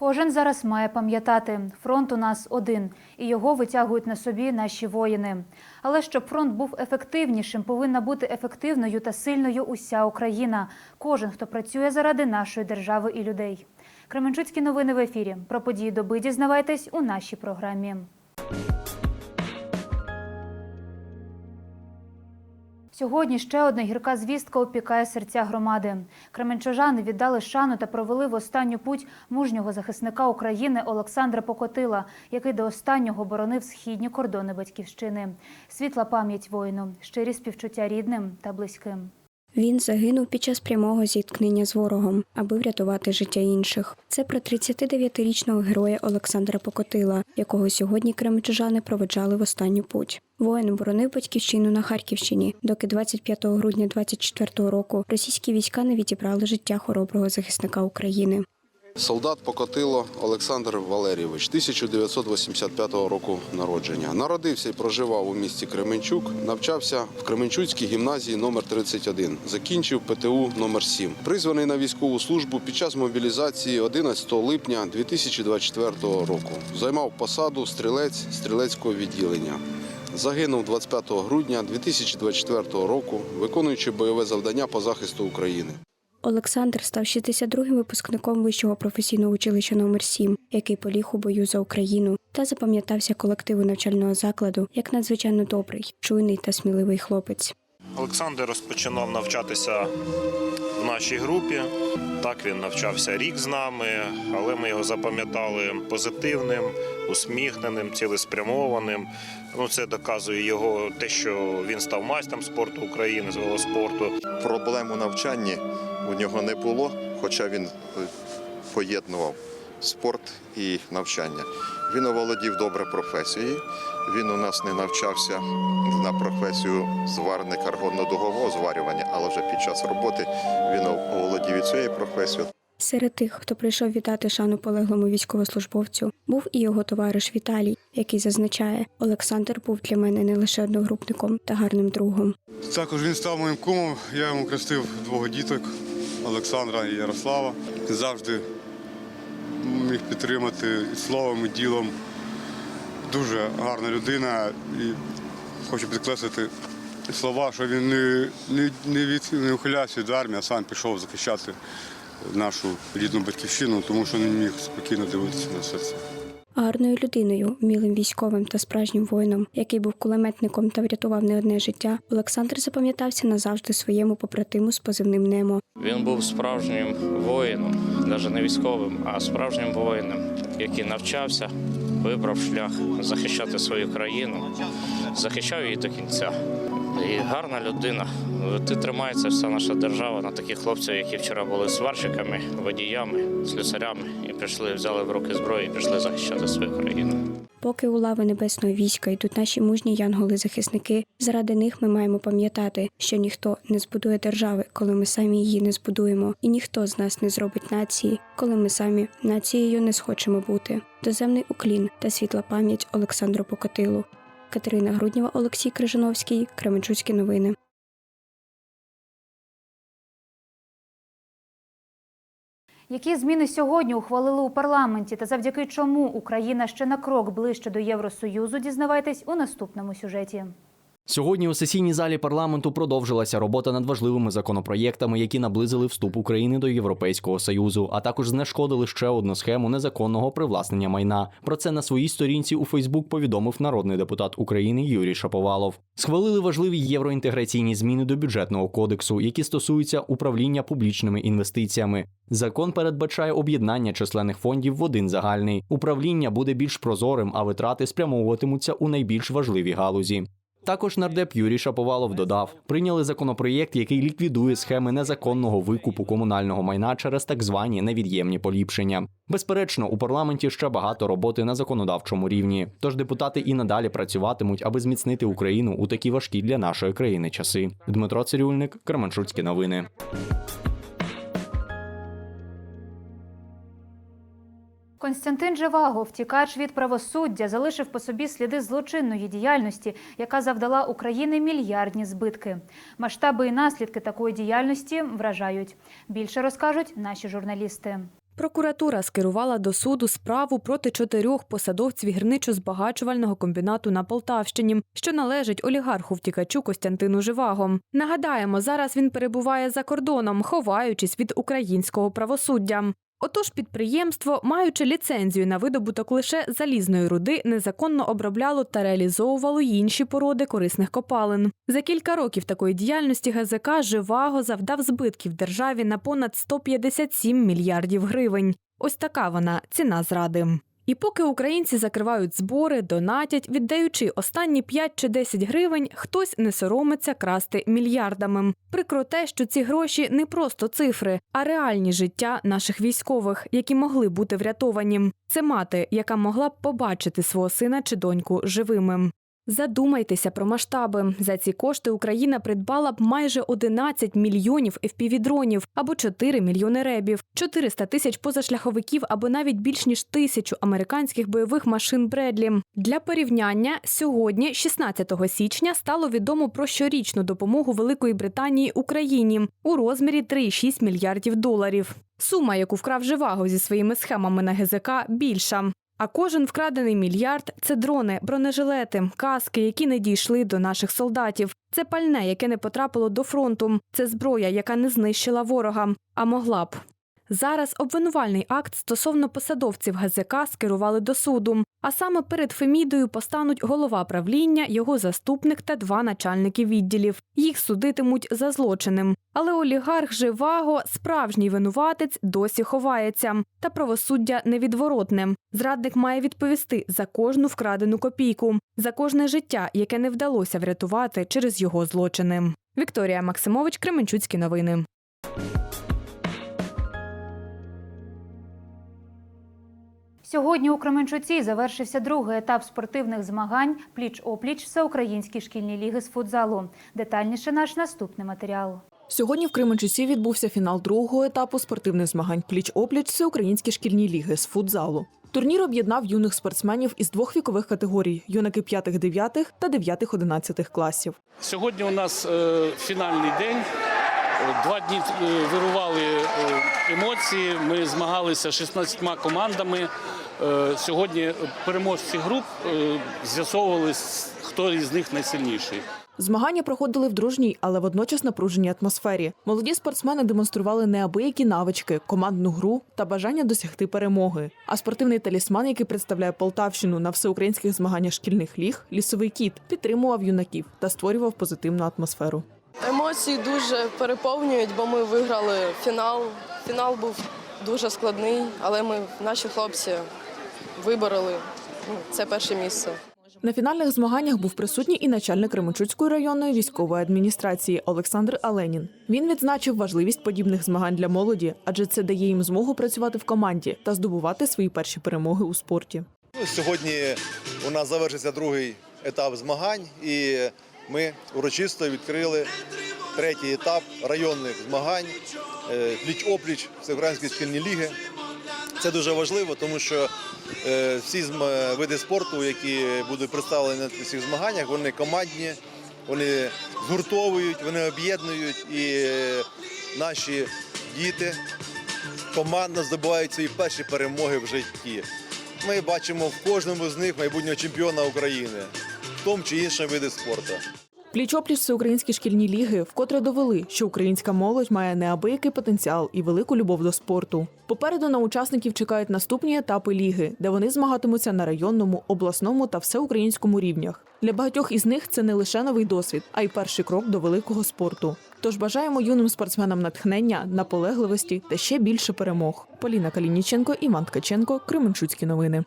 Кожен зараз має пам'ятати, фронт у нас один, і його витягують на собі наші воїни. Але щоб фронт був ефективнішим, повинна бути ефективною та сильною уся Україна. Кожен, хто працює заради нашої держави і людей. Кременчуцькі новини в ефірі. Про події доби дізнавайтесь у нашій програмі. Сьогодні ще одна гірка звістка опікає серця громади. Кременчужани віддали шану та провели в останню путь мужнього захисника України Олександра Покотила, який до останнього боронив східні кордони батьківщини. Світла пам'ять воїну, щирі співчуття рідним та близьким. Він загинув під час прямого зіткнення з ворогом, аби врятувати життя інших. Це про 39-річного героя Олександра Покотила, якого сьогодні кремчужани проведжали в останню путь. Воїн боронив батьківщину на Харківщині, доки 25 грудня 24 року російські війська не відібрали життя хороброго захисника України. Солдат Покотило Олександр Валерійович, 1985 року народження. Народився і проживав у місті Кременчук. Навчався в Кременчуцькій гімназії номер 31 Закінчив ПТУ номер 7 Призваний на військову службу під час мобілізації 11 липня 2024 року. Займав посаду стрілець стрілецького відділення. Загинув 25 грудня 2024 року, виконуючи бойове завдання по захисту України. Олександр став 62-м випускником вищого професійного училища номер 7 який поліг у бою за Україну та запам'ятався колективу навчального закладу як надзвичайно добрий, чуйний та сміливий хлопець. Олександр розпочинав навчатися в нашій групі. Так він навчався рік з нами, але ми його запам'ятали позитивним, усміхненим, цілеспрямованим. Ну, це доказує його те, що він став майстром спорту України з велоспорту. Проблем у навчанні у нього не було, хоча він е, поєднував спорт і навчання. Він оволодів добре професією. Він у нас не навчався на професію зварника аргонно-дугового зварювання, але вже під час роботи він оволодів і цією професією. Серед тих, хто прийшов вітати шану полеглому військовослужбовцю, був і його товариш Віталій, який зазначає, Олександр був для мене не лише одногрупником та гарним другом. Також він став моїм кумом. Я йому крестив двох діток Олександра і Ярослава. Завжди міг підтримати і словом, і ділом. Дуже гарна людина. І хочу підкреслити слова, що він не, не, не, від, не ухилявся від армії, а сам пішов захищати нашу рідну батьківщину, тому що не міг спокійно дивитися на все це. Гарною людиною, вмілим військовим та справжнім воїном, який був кулеметником та врятував не одне життя, Олександр запам'ятався назавжди своєму побратиму з позивним Немо. Він був справжнім воїном, навіть не військовим, а справжнім воїном, який навчався, вибрав шлях захищати свою країну, захищав її до кінця. І гарна людина. Ти тримається вся наша держава на таких хлопців, які вчора були сварщиками, водіями, слюсарями, і прийшли, взяли в руки зброю і прийшли захищати свою країну. Поки у лави небесного війська йдуть наші мужні янголи-захисники, заради них ми маємо пам'ятати, що ніхто не збудує держави, коли ми самі її не збудуємо, і ніхто з нас не зробить нації, коли ми самі нацією не схочемо бути. Доземний уклін та світла пам'ять Олександру Покотилу. Катерина Груднєва, Олексій Крижановський, Кременчуцькі новини. Які зміни сьогодні ухвалили у парламенті та завдяки чому Україна ще на крок ближче до Євросоюзу, дізнавайтесь у наступному сюжеті. Сьогодні у сесійній залі парламенту продовжилася робота над важливими законопроєктами, які наблизили вступ України до Європейського союзу, а також знешкодили ще одну схему незаконного привласнення майна. Про це на своїй сторінці у Фейсбук повідомив народний депутат України Юрій Шаповалов. Схвалили важливі євроінтеграційні зміни до бюджетного кодексу, які стосуються управління публічними інвестиціями. Закон передбачає об'єднання численних фондів в один загальний. Управління буде більш прозорим, а витрати спрямовуватимуться у найбільш важливі галузі. Також нардеп Юрій Шаповалов додав, прийняли законопроєкт, який ліквідує схеми незаконного викупу комунального майна через так звані невід'ємні поліпшення. Безперечно, у парламенті ще багато роботи на законодавчому рівні. Тож депутати і надалі працюватимуть, аби зміцнити Україну у такі важкі для нашої країни часи. Дмитро Цирюльник, Кременчуцькі новини. Константин Живаго, втікач від правосуддя, залишив по собі сліди злочинної діяльності, яка завдала Україні мільярдні збитки. Масштаби і наслідки такої діяльності вражають. Більше розкажуть наші журналісти. Прокуратура скерувала до суду справу проти чотирьох посадовців гірничо-збагачувального комбінату на Полтавщині, що належить олігарху втікачу Костянтину Живаго. Нагадаємо, зараз він перебуває за кордоном, ховаючись від українського правосуддя. Отож, підприємство, маючи ліцензію на видобуток лише залізної руди, незаконно обробляло та реалізовувало інші породи корисних копалин. За кілька років такої діяльності ГЗК Живаго завдав збитків державі на понад 157 мільярдів гривень. Ось така вона ціна зради. І поки українці закривають збори, донатять, віддаючи останні 5 чи 10 гривень, хтось не соромиться красти мільярдами. Прикро те, що ці гроші не просто цифри, а реальні життя наших військових, які могли бути врятовані. Це мати, яка могла б побачити свого сина чи доньку живими. Задумайтеся про масштаби. За ці кошти Україна придбала б майже 11 мільйонів FPV-дронів або 4 мільйони ребів, 400 тисяч позашляховиків або навіть більш ніж тисячу американських бойових машин Бредлі. Для порівняння сьогодні, 16 січня, стало відомо про щорічну допомогу Великої Британії Україні у розмірі 3,6 мільярдів доларів. Сума, яку вкрав Живаго зі своїми схемами на ГЗК, більша. А кожен вкрадений мільярд це дрони, бронежилети, каски, які не дійшли до наших солдатів. Це пальне, яке не потрапило до фронту. Це зброя, яка не знищила ворога, а могла б. Зараз обвинувальний акт стосовно посадовців ГЗК скерували до суду. А саме перед Фемідою постануть голова правління, його заступник та два начальники відділів. Їх судитимуть за злочинем. Але олігарх Живаго, справжній винуватець, досі ховається. Та правосуддя невідворотне. Зрадник має відповісти за кожну вкрадену копійку, за кожне життя, яке не вдалося врятувати через його злочини. Вікторія Максимович, Кременчуцькі новини. Сьогодні у Кременчуці завершився другий етап спортивних змагань пліч-опліч Всеукраїнській шкільній ліги з футзалу. Детальніше наш наступний матеріал. Сьогодні в Кременчуці відбувся фінал другого етапу спортивних змагань пліч-опліч Всеукраїнські шкільні ліги з футзалу. Турнір об'єднав юних спортсменів із двох вікових категорій: юнаки 5-9 та 9-11 класів. Сьогодні у нас е, фінальний день. Два дні е, вирували е, емоції. Ми змагалися з 16 командами. Е, Сьогодні переможці груп з'ясовували, хто із них найсильніший. Змагання проходили в дружній, але водночас напруженій атмосфері. Молоді спортсмени демонстрували неабиякі навички, командну гру та бажання досягти перемоги. А спортивний талісман, який представляє Полтавщину на всеукраїнських змаганнях шкільних ліг, лісовий кіт, підтримував юнаків та створював позитивну атмосферу. Емоції дуже переповнюють, бо ми виграли фінал. Фінал був дуже складний, але ми, наші хлопці, вибороли ну, це перше місце. На фінальних змаганнях був присутній і начальник Кременчуцької районної військової адміністрації Олександр Аленін. Він відзначив важливість подібних змагань для молоді, адже це дає їм змогу працювати в команді та здобувати свої перші перемоги у спорті. Ну, Сьогодні у нас завершився другий етап змагань, і ми урочисто відкрили третій етап районних змагань е, пліч-опліч Всеукраїнської шкільні ліги. Це дуже важливо, тому що е, всі види спорту, які будуть представлені на цих змаганнях, вони командні, вони згуртовують, вони об'єднують і е, наші діти командно здобувають свої перші перемоги в житті. Ми бачимо в кожному з них майбутнього чемпіона України в тому чи іншому виді спорту. Пліч-опліч всеукраїнські шкільні ліги вкотре довели, що українська молодь має неабиякий потенціал і велику любов до спорту. Попереду на учасників чекають наступні етапи ліги, де вони змагатимуться на районному, обласному та всеукраїнському рівнях. Для багатьох із них це не лише новий досвід, а й перший крок до великого спорту. Тож бажаємо юним спортсменам натхнення, наполегливості та ще більше перемог. Поліна Калініченко, Іван Ткаченко, Кременчуцькі новини.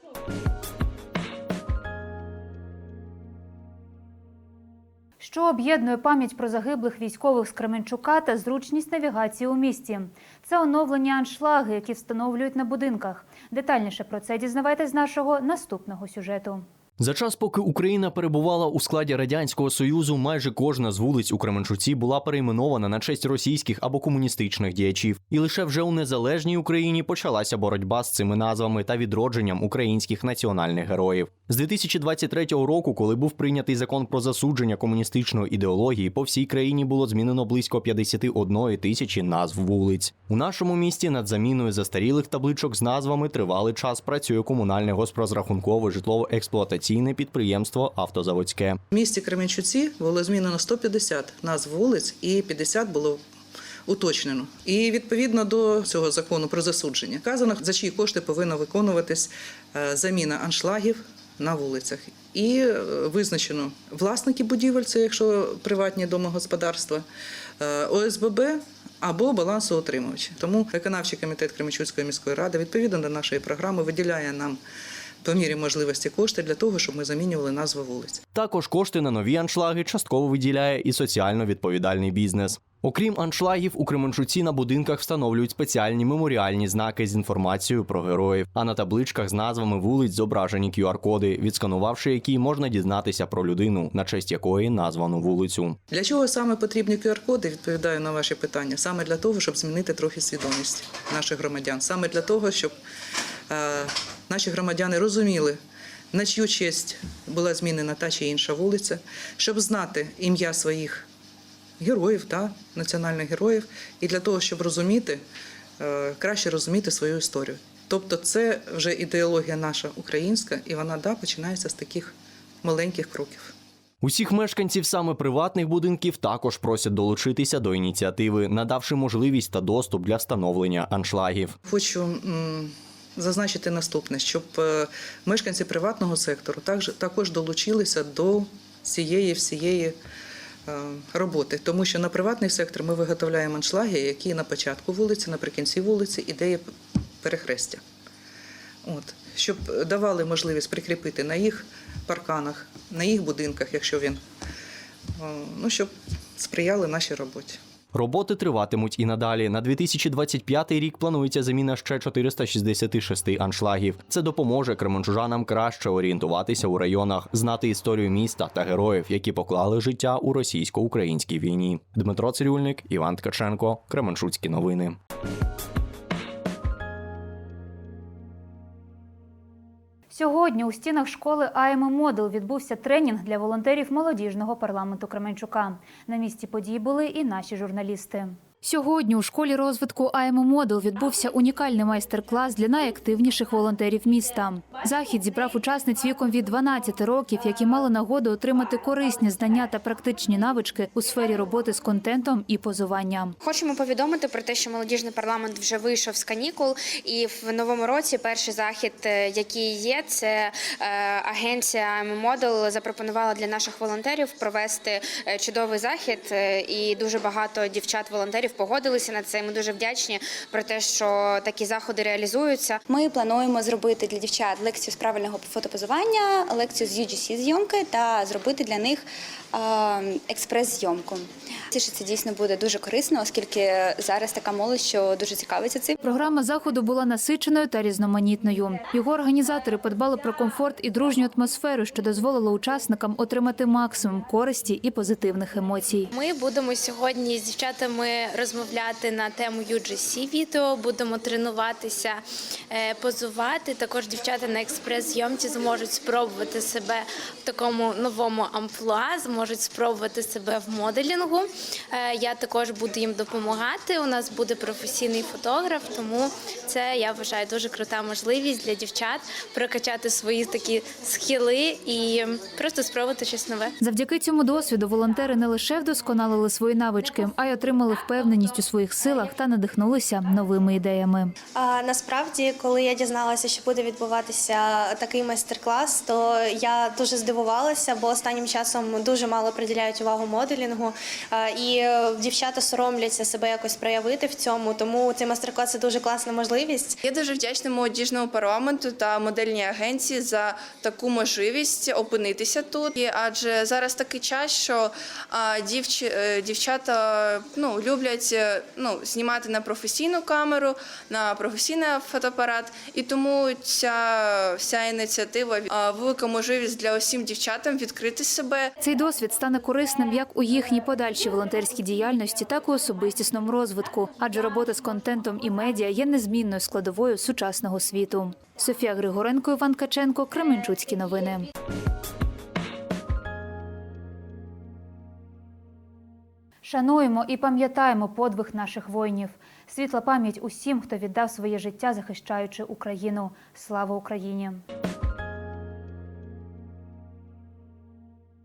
Що об'єднує пам'ять про загиблих військових з Кременчука та зручність навігації у місті? Це оновлені аншлаги, які встановлюють на будинках. Детальніше про це дізнавайтесь з нашого наступного сюжету. За час, поки Україна перебувала у складі радянського союзу, майже кожна з вулиць у Кременчуці була перейменована на честь російських або комуністичних діячів. І лише вже у незалежній Україні почалася боротьба з цими назвами та відродженням українських національних героїв. З 2023 року, коли був прийнятий закон про засудження комуністичної ідеології, по всій країні було змінено близько 51 тисячі назв вулиць. У нашому місті над заміною застарілих табличок з назвами тривалий час працює комунальне госпрозрахункове житлово-експлуатаційне підприємство Автозаводське. В місті Кременчуці було змінено 150 назв вулиць і 50 було уточнено. І відповідно до цього закону про засудження вказано, за чиї кошти повинна виконуватись е, заміна аншлагів на вулицях. І е, визначено власники будівель, це якщо приватні домогосподарства, е, ОСББ або балансоутримувачі. Тому виконавчий комітет Кременчуцької міської ради відповідно до нашої програми виділяє нам по мірі можливості кошти для того, щоб ми замінювали назви вулиць. Також кошти на нові аншлаги частково виділяє і соціально відповідальний бізнес. Окрім аншлагів, у Кременчуці на будинках встановлюють спеціальні меморіальні знаки з інформацією про героїв, а на табличках з назвами вулиць зображені QR-коди, відсканувавши які можна дізнатися про людину, на честь якої названо вулицю. Для чого саме потрібні QR-коди? Відповідаю на ваші питання. Саме для того, щоб змінити трохи свідомість наших громадян. Саме для того, щоб наші громадяни розуміли, на чию честь була змінена та чи інша вулиця, щоб знати ім'я своїх героїв, та, національних героїв, і для того, щоб розуміти, е, краще розуміти свою історію. Тобто, це вже ідеологія наша українська, і вона да, починається з таких маленьких кроків. Усіх мешканців саме приватних будинків також просять долучитися до ініціативи, надавши можливість та доступ для встановлення аншлагів. Хочу зазначити наступне, щоб е, мешканці приватного сектору також, долучилися до цієї всієї е, роботи, тому що на приватний сектор ми виготовляємо аншлаги, які на початку вулиці, наприкінці вулиці ідея перехрестя. От. Щоб давали можливість прикріпити на їх парканах, на їх будинках, якщо він, е, ну, щоб сприяли нашій роботі. Роботи триватимуть і надалі. На 2025 рік планується заміна ще 466 аншлагів. Це допоможе кременчужанам краще орієнтуватися у районах, знати історію міста та героїв, які поклали життя у російсько-українській війні. Дмитро Цирюльник, Іван Ткаченко, Кременчуцькі новини. Сьогодні у стінах школи АМ Модел відбувся тренінг для волонтерів молодіжного парламенту Кременчука. На місці подій були і наші журналісти. Сьогодні у школі розвитку АМ Модел відбувся унікальний майстер-клас для найактивніших волонтерів міста. Захід зібрав учасниць віком від 12 років, які мали нагоду отримати корисні знання та практичні навички у сфері роботи з контентом і позуванням. Хочемо повідомити про те, що молодіжний парламент вже вийшов з канікул, і в новому році перший захід, е, який є, це е, агенція Модел запропонувала для наших волонтерів провести е, чудовий захід. І дуже багато дівчат-волонтерів погодилися на це. І Ми дуже вдячні про те, що такі заходи реалізуються. Ми плануємо зробити для дівчат лекцію з правильного фотопозування, лекцію з UGC зйомки та зробити для них е, експрес-зйомку. Це що це дійсно буде дуже корисно, оскільки зараз така молодь, що дуже цікавиться цим. Програма заходу була насиченою та різноманітною. Його організатори подбали про комфорт і дружню атмосферу, що дозволило учасникам отримати максимум користі і позитивних емоцій. Ми будемо сьогодні з дівчатами розмовляти на тему UGC відео, будемо тренуватися, е, позувати. Також дівчата на експрес-зйомці зможуть спробувати себе в такому новому амплуа, зможуть спробувати себе в моделінгу. Е, Я також буду їм допомагати. У нас буде професійний фотограф, тому це я вважаю дуже крута можливість для дівчат прокачати свої такі схили і просто спробувати щось нове. Завдяки цьому досвіду волонтери не лише вдосконалили свої навички, а й отримали впевненість у своїх силах та надихнулися новими ідеями. А, насправді, коли я дізналася, що буде відбуватися такий майстер-клас, то я дуже здивувалася, бо останнім часом дуже мало приділяють увагу моделінгу, і дівчата соромляться себе якось проявити в цьому. Тому цей майстер-клас це дуже класна можливість. Я дуже вдячна молодіжному парламенту та модельній агенції за таку можливість опинитися тут. І Адже зараз такий час, що дівч... е, дівчата ну, люблять е, ну, знімати на професійну камеру, на професійний фотоапарат. І тому ця вся ініціатива велика можливість для усім дівчатам відкрити себе. Цей досвід стане корисним як у їхній подальшій волонтерській діяльності, так і особистісному розвитку, адже робота з контентом і медіа є незмінною складовою сучасного світу. Софія Григоренко, Іван Каченко, Кременчуцькі новини. Шануємо і пам'ятаємо подвиг наших воїнів. Світла пам'ять усім, хто віддав своє життя, захищаючи Україну. Слава Україні!